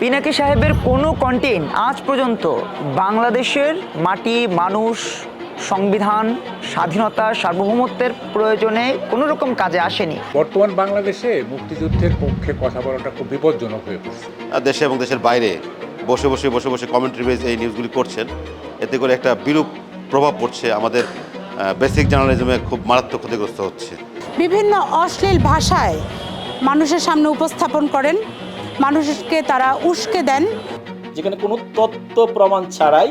পিনাকি সাহেবের কোনো কন্টেন্ট আজ পর্যন্ত বাংলাদেশের মাটি মানুষ সংবিধান স্বাধীনতা সার্বভৌমত্বের প্রয়োজনে কোনো রকম কাজে আসেনি। বর্তমান বাংলাদেশে মুক্তিযুদ্ধের পক্ষে কথা বলাটা খুব বিপজ্জনক হয়ে পড়ছে। আর দেশে এবং দেশের বাইরে বসে বসে বসে বসে কমেন্ট্রি বেজ এই নিউজগুলি করছেন এতে করে একটা বিরূপ প্রভাব পড়ছে আমাদের বেসিক জার্নালিজমে খুব মারাত্মক ক্ষতিগ্রস্ত হচ্ছে। বিভিন্ন অশ্লীল ভাষায় মানুষের সামনে উপস্থাপন করেন মানুষকে তারা উস্কে দেন। যেখানে কোনো তথ্য প্রমাণ ছাড়াই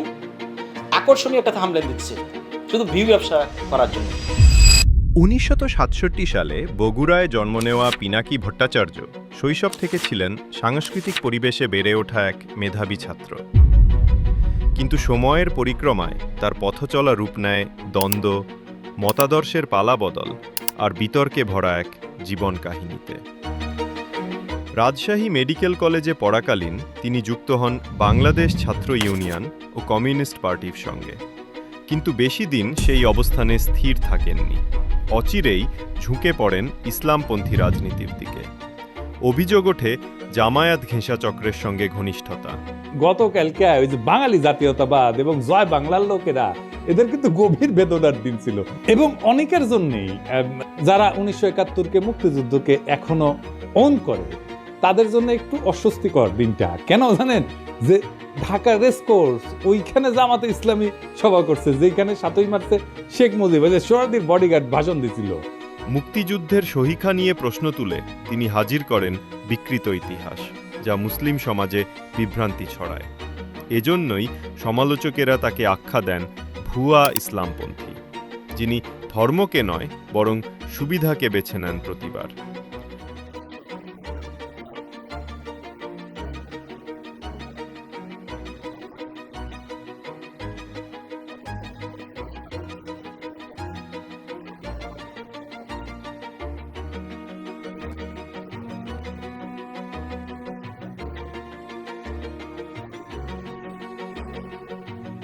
আকর্ষণীয় একটা থামলেন দিচ্ছে শুধু ভিউ ব্যবসা করার জন্য। উনিশশত সাতষট্টি সালে বগুড়ায় জন্ম নেওয়া পিনাকি ভট্টাচার্য শৈশব থেকে ছিলেন সাংস্কৃতিক পরিবেশে বেড়ে ওঠা এক মেধাবী ছাত্র। কিন্তু সময়ের পরিক্রমায় তার পথচলা রূপ নেয় দ্বন্দ্ব মতাদর্শের পালা বদল আর বিতর্কে ভরা এক জীবন কাহিনীতে। রাজশাহী মেডিকেল কলেজে পড়াকালীন তিনি যুক্ত হন বাংলাদেশ ছাত্র ইউনিয়ন ও কমিউনিস্ট পার্টির সঙ্গে। কিন্তু বেশি দিন সেই অবস্থানে স্থির থাকেননি। অচিরেই ঝুঁকে পড়েন ইসলামপন্থী রাজনীতির দিকে। অভিযোগ ওঠে, জামায়াত ঘেঁষা চক্রের সঙ্গে ঘনিষ্ঠতা। গতকালকে ওই যে বাঙালি জাতীয়তাবাদ এবং জয় বাংলার লোকেরা, এদের কিন্তু গভীর বেদনার দিন ছিল। এবং অনেকের জন্যেই যারা উনিশশো একাত্তরকে মুক্তিযুদ্ধকে এখনও অন করে তাদের জন্য একটু অস্বস্তিকর দিনটা। কেন জানেন? যে ঢাকা রেসকোর্স ওইখানে জামাতে ইসলামী সভা করছে যেখানে সাতই মার্চে শেখ মুজিব সোহরাদির বডিগার্ড ভাষণ দিছিল। মুক্তিযুদ্ধের সহিখা নিয়ে প্রশ্ন তুলে তিনি হাজির করেন বিকৃত ইতিহাস, যা মুসলিম সমাজে বিভ্রান্তি ছড়ায়। এজন্যই সমালোচকেরা তাকে আখ্যা দেন ভুয়া ইসলামপন্থী, যিনি ধর্মকে নয়, বরং সুবিধাকে বেছে নেন প্রতিবার।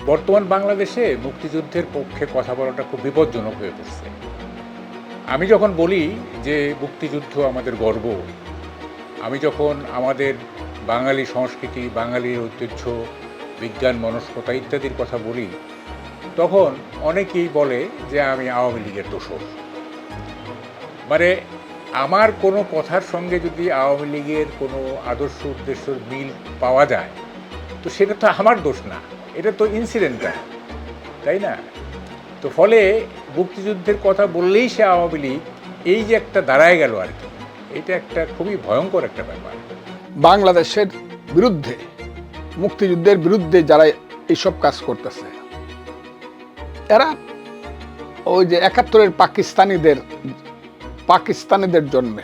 বর্তমান বাংলাদেশে মুক্তিযুদ্ধের পক্ষে কথা বলাটা খুব বিপজ্জনক হয়ে পড়ছে। আমি যখন বলি যে মুক্তিযুদ্ধ আমাদের গর্ব, আমি যখন আমাদের বাঙালি সংস্কৃতি বাঙালির ঐতিহ্য, বিজ্ঞান, মনস্কতা ইত্যাদির কথা বলি, তখন অনেকেই বলে যে আমি আওয়ামী লীগের দোষর। মানে আমার কোনো কথার সঙ্গে যদি আওয়ামী লীগের কোনো আদর্শ উদ্দেশ্যর মিল পাওয়া যায়, তো সেটা তো আমার দোষ না। এটা তো ইনসিডেন্টাল তাই না? তো ফলে মুক্তিযুদ্ধের কথা বললেই সে আওয়ামী লীগ এই যে একটা দাঁড়ায় গেল আর কি এটা একটা খুবই ভয়ঙ্কর একটা ব্যাপার। বাংলাদেশের বিরুদ্ধে মুক্তিযুদ্ধের বিরুদ্ধে যারা এইসব কাজ করতেছে এরা ওই যে একাত্তরের পাকিস্তানিদের পাকিস্তানিদের জন্মে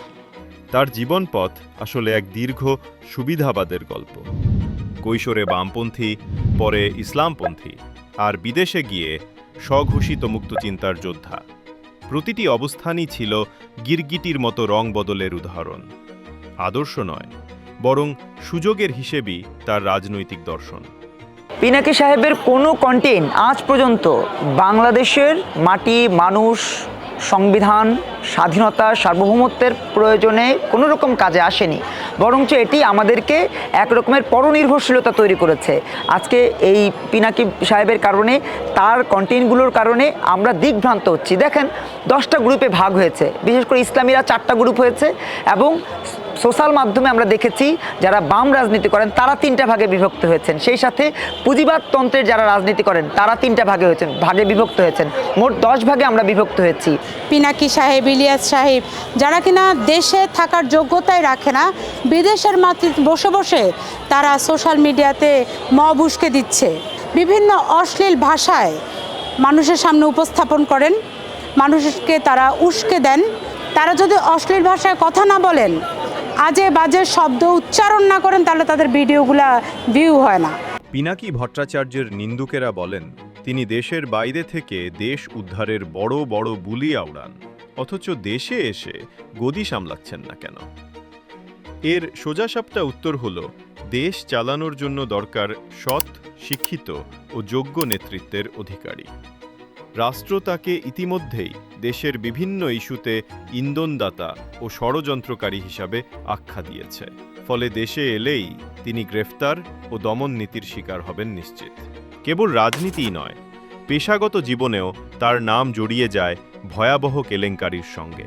তার জীবনপথ আসলে এক দীর্ঘ সুবিধাবাদের গল্প। কৈশোরে বামপন্থী, পরে ইসলামপন্থী আর বিদেশে গিয়ে স্বঘোষিত মুক্তচিন্তার যোদ্ধা। প্রতিটি অবস্থানই ছিল গিরগিটির মতো রং বদলের উদাহরণ। আদর্শ নয়, বরং সুযোগের হিসেবেই তার রাজনৈতিক দর্শন। পিনাকি সাহেবের কোনো কন্টেন্ট আজ পর্যন্ত বাংলাদেশের মাটি, মানুষ সংবিধান, স্বাধীনতা, সার্বভৌমত্বের প্রয়োজনে কোনো রকম কাজে আসেনি। বরঞ্চ এটি আমাদেরকে এক রকমের পরনির্ভরশীলতা তৈরি করেছে। আজকে এই পিনাকি সাহেবের কারণে, তার কন্টেন্টগুলোর কারণে আমরা দিকভ্রান্ত হচ্ছি। দেখেন, দশটা গ্রুপে ভাগ হয়েছে। বিশেষ করে ইসলামীরা চারটা গ্রুপ হয়েছে এবং সোশ্যাল মাধ্যমে আমরা দেখেছি যারা বাম রাজনীতি করেন, তারা তিনটা ভাগে বিভক্ত হয়েছেন। সেই সাথে পুঁজিবাদতন্ত্রের যারা রাজনীতি করেন, তারা তিনটা ভাগে হয়েছেন, ভাগে বিভক্ত হয়েছেন। মোট দশ ভাগে আমরা বিভক্ত হয়েছি। পিনাকি সাহেব, ইলিয়াস সাহেব, যারা কিনা দেশে থাকার যোগ্যতাই রাখে না, বিদেশের মাতৃ বসে বসে তারা সোশ্যাল মিডিয়াতে মব উস্কে দিচ্ছে। বিভিন্ন অশ্লীল ভাষায় মানুষের সামনে উপস্থাপন করেন, মানুষকে তারা উস্কে দেন। তারা যদি অশ্লীল ভাষায় কথা না বলেন আজে বাজে শব্দ উচ্চারণ না করেন, তাহলে তাদের ভিডিওগুলা ভিউ হয় না। পিনাকি ভট্টাচার্যের নিন্দুকেরা বলেন, তিনি দেশের বাইরে থেকে দেশ উদ্ধারের বড় বড় বুলি আওড়ান, অথচ দেশে এসে গদি সামলাচ্ছেন না কেন? এর সোজাসাপটা উত্তর হল, দেশ চালানোর জন্য দরকার সৎ, শিক্ষিত ও যোগ্য নেতৃত্বের অধিকারী। রাষ্ট্র তাকে ইতিমধ্যেই দেশের বিভিন্ন ইস্যুতে ইন্ধনদাতা ও ষড়যন্ত্রকারী হিসাবে আখ্যা দিয়েছে। ফলে দেশে এলেই তিনি গ্রেফতার ও দমন নীতির শিকার হবেন নিশ্চিত। কেবল রাজনীতিই নয়, পেশাগত জীবনেও তার নাম জড়িয়ে যায় ভয়াবহ কেলেঙ্কারির সঙ্গে।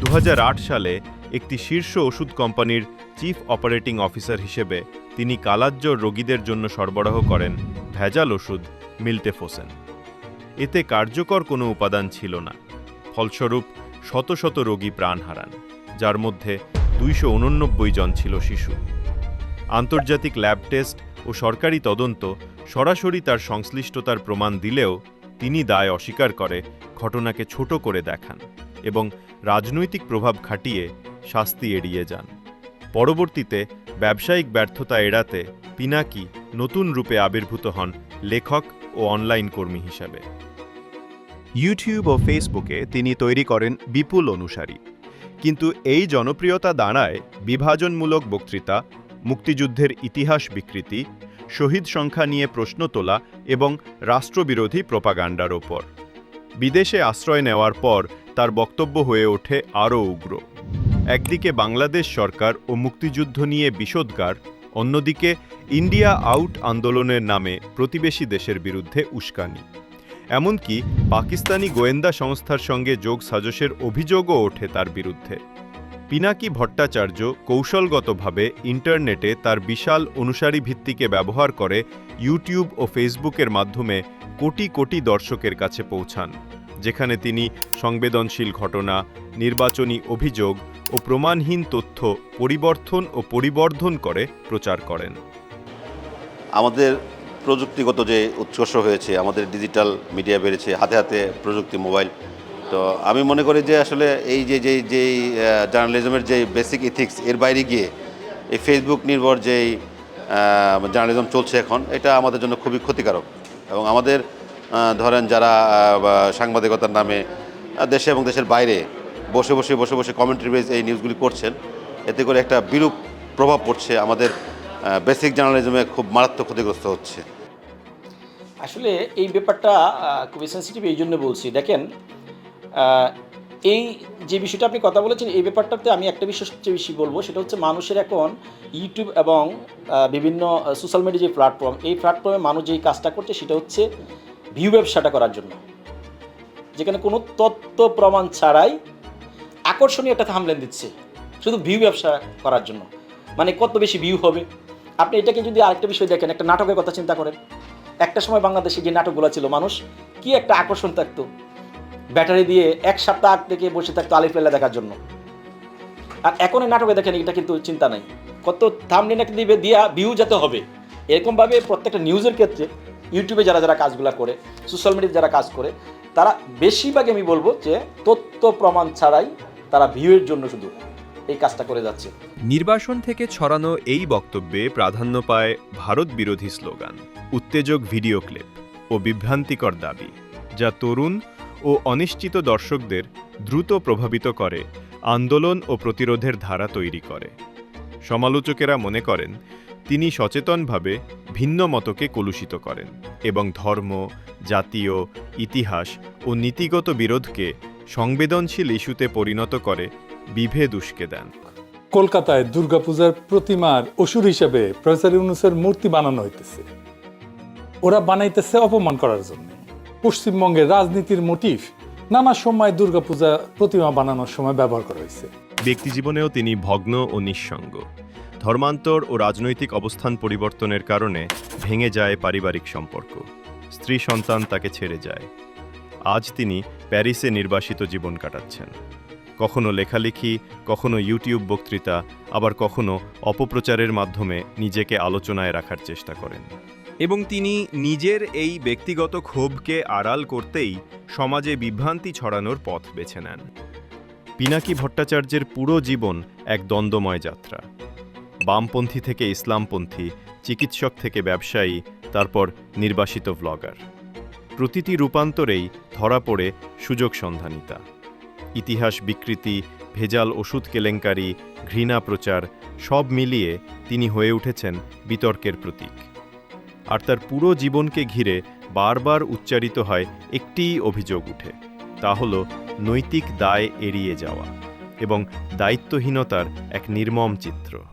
দু হাজার আট সালে একটি শীর্ষ ওষুধ কোম্পানির চিফ অপারেটিং অফিসার হিসেবে তিনি কালাজ্জর রোগীদের জন্য সরবরাহ করেন ভেজাল ওষুধ মিল্টেফোসেন। এতে কার্যকর কোনো উপাদান ছিল না। ফলস্বরূপ, শত শত রোগী প্রাণ হারান, যার মধ্যে দুইশো উননব্বই জন ছিল শিশু। আন্তর্জাতিক ল্যাব টেস্ট ও সরকারি তদন্ত সরাসরি তার সংশ্লিষ্টতার প্রমাণ দিলেও তিনি দায় অস্বীকার করে ঘটনাকে ছোট করে দেখান এবং রাজনৈতিক প্রভাব খাটিয়ে শাস্তি এড়িয়ে যান। পরবর্তীতে ব্যবসায়িক ব্যর্থতা এড়াতে পিনাকি নতুন রূপে আবির্ভূত হন লেখক ও অনলাইন কর্মী হিসাবে। ইউটিউব ও ফেসবুকে তিনি তৈরি করেন বিপুল অনুসারী। কিন্তু এই জনপ্রিয়তা দাঁড়ায় বিভাজনমূলক বক্তৃতা, মুক্তিযুদ্ধের ইতিহাস বিকৃতি, শহীদ সংখ্যা নিয়ে প্রশ্ন তোলা এবং রাষ্ট্রবিরোধী প্রপাগান্ডার ওপর। বিদেশে আশ্রয় নেওয়ার পর তার বক্তব্য হয়ে ওঠে আরও উগ্র। একদিকে বাংলাদেশ সরকার ও মুক্তিযুদ্ধ নিয়ে বিষোদ্গার অন্যদিকে ইন্ডিয়া আউট আন্দোলনের নামে প্রতিবেশী দেশের বিরুদ্ধে উস্কানি। এমনকি পাকিস্তানি গোয়েন্দা সংস্থার সঙ্গে যোগ সাজসের অভিযোগও ওঠে তার বিরুদ্ধে। পিনাকি ভট্টাচার্য কৌশলগতভাবে ইন্টারনেটে তার বিশাল অনুসারী ভিত্তিকে ব্যবহার করে ইউটিউব ও ফেসবুকের মাধ্যমে কোটি কোটি দর্শকের কাছে পৌঁছান, যেখানে তিনি সংবেদনশীল ঘটনা, নির্বাচনী অভিযোগ ও প্রমাণহীন তথ্য পরিবর্তন ও পরিবর্ধন করে প্রচার করেন। আমাদের প্রযুক্তিগত যে উৎকর্ষ হয়েছে, আমাদের ডিজিটাল মিডিয়া বেড়েছে, হাতে হাতে প্রযুক্তি মোবাইল তো আমি মনে করি যে আসলে এই যে যেই যেই জার্নালিজমের যে বেসিক ইথিক্স এর বাইরে গিয়ে এই ফেসবুক নির্ভর যেই জার্নালিজম চলছে এখন, এটা আমাদের জন্য খুবই ক্ষতিকারক। এবং আমাদের ধরেন যারা সাংবাদিকতার নামে দেশে এবং দেশের বাইরে বসে বসে বসে বসে কমেন্ট্রি বেস এই নিউজগুলি করছেন, এতে করে একটা বিরূপ প্রভাব পড়ছে আমাদের বেসিক জার্নালিজমে খুব মারাত্মক ক্ষতিগ্রস্ত হচ্ছে। আসলে এই ব্যাপারটা খুবই সেন্সিটিভ এই জন্য বলছি। দেখেন এই যে বিষয়টা আপনি কথা বলেছেন, এই ব্যাপারটাতে আমি একটা বিষয় সবচেয়ে বেশি বলব, সেটা হচ্ছে মানুষের এখন ইউটিউব এবং বিভিন্ন সোশ্যাল মিডিয়া যে প্ল্যাটফর্ম এই প্ল্যাটফর্মে মানুষ যেই কাজটা করছে, সেটা হচ্ছে ভিউ ব্যবসাটা করার জন্য। যেখানে কোনো তথ্য প্রমাণ ছাড়াই আকর্ষণীয় একটা থামলেন দিচ্ছে, শুধু ভিউ ব্যবসা করার জন্য। মানে কত বেশি ভিউ হবে? আপনি এটাকে যদি আরেকটা বিষয় দেখেন, একটা নাটকের কথা চিন্তা করেন। একটা সময় বাংলাদেশে যে নাটকগুলো ছিল, মানুষ কি একটা আকর্ষণ থাকতো। ব্যাটারি দিয়ে এক সপ্তাহ আগ থেকে বসে থাকতো আলিফ লেলা দেখার জন্য। আর এখন এই নাটকে দেখেন, এটা কিন্তু চিন্তা নাই। কত থামলিন একটা দিবে, দিয়া ভিউ যাতে হবে। এরকমভাবে প্রত্যেকটা নিউজের ক্ষেত্রে ইউটিউবে যারা যারা কাজগুলো করে সোশ্যাল মিডিয়াতে যারা কাজ করে, তারা বেশিরভাগ আমি বলব যে তথ্য প্রমাণ ছাড়াই তারা ভিউয়ের জন্য শুধু। এই কাজটা করে যাচ্ছে। নির্বাসন থেকে ছড়ানো এই বক্তব্যে প্রাধান্য পায় ভারত বিরোধী স্লোগান, উত্তেজক ভিডিও ক্লিপ ও বিভ্রান্তিকর দাবি, যা তরুণ ও অনিশ্চিত দর্শকদের দ্রুত প্রভাবিত করে, আন্দোলন ও প্রতিরোধের ধারা তৈরি করে। সমালোচকেরা মনে করেন, তিনি সচেতনভাবে ভিন্ন মতকে কলুষিত করেন এবং ধর্ম, জাতীয়, ইতিহাস ও নীতিগত বিরোধকে সংবেদনশীল ইস্যুতে পরিণত করে বিভেদ উস্কে দেন। কলকাতায় দুর্গাপূজার প্রতিমার অসুর হিসেবে প্রফেসর ইউনুসের মূর্তি বানানো হইতেছে। ওরা বানাইতেছে অপমান করার জন্য। পশ্চিমবঙ্গের রাজনীতির মোটিভ নানা সময় দুর্গাপূজা প্রতিমা বানানোর সময় ব্যবহার করা হয়েছে ব্যক্তিজীবনেও তিনি ভগ্ন ও নিঃসঙ্গ। ধর্মান্তর ও রাজনৈতিক অবস্থান পরিবর্তনের কারণে ভেঙে যায় পারিবারিক সম্পর্ক। স্ত্রী সন্তান তাকে ছেড়ে যায়। আজ তিনি প্যারিসে নির্বাসিত জীবন কাটাচ্ছেন। কখনো লেখালেখি, কখনো ইউটিউব বক্তৃতা, আবার কখনো অপপ্রচারের মাধ্যমে নিজেকে আলোচনায় রাখার চেষ্টা করেন। এবং তিনি নিজের এই ব্যক্তিগত ক্ষোভকে আড়াল করতেই সমাজে বিভ্রান্তি ছড়ানোর পথ বেছে নেন। পিনাকি ভট্টাচার্যের পুরো জীবন এক দ্বন্দ্বময় যাত্রা। বামপন্থী থেকে ইসলামপন্থী, চিকিৎসক থেকে ব্যবসায়ী, তারপর নির্বাসিত ভ্লগার প্রতিটি রূপান্তরেই ধরা পড়ে সুযোগ সন্ধানিতা। ইতিহাস বিকৃতি, ভেজাল ওষুধ কেলেঙ্কারি, ঘৃণা প্রচার, সব মিলিয়ে তিনি হয়ে উঠেছেন বিতর্কের প্রতীক। আর তার পুরো জীবনকে ঘিরে বারবার উচ্চারিত হয় একটিই অভিযোগ উঠে, তা হল নৈতিক দায় এড়িয়ে যাওয়া এবং দায়িত্বহীনতার এক নির্মম চিত্র।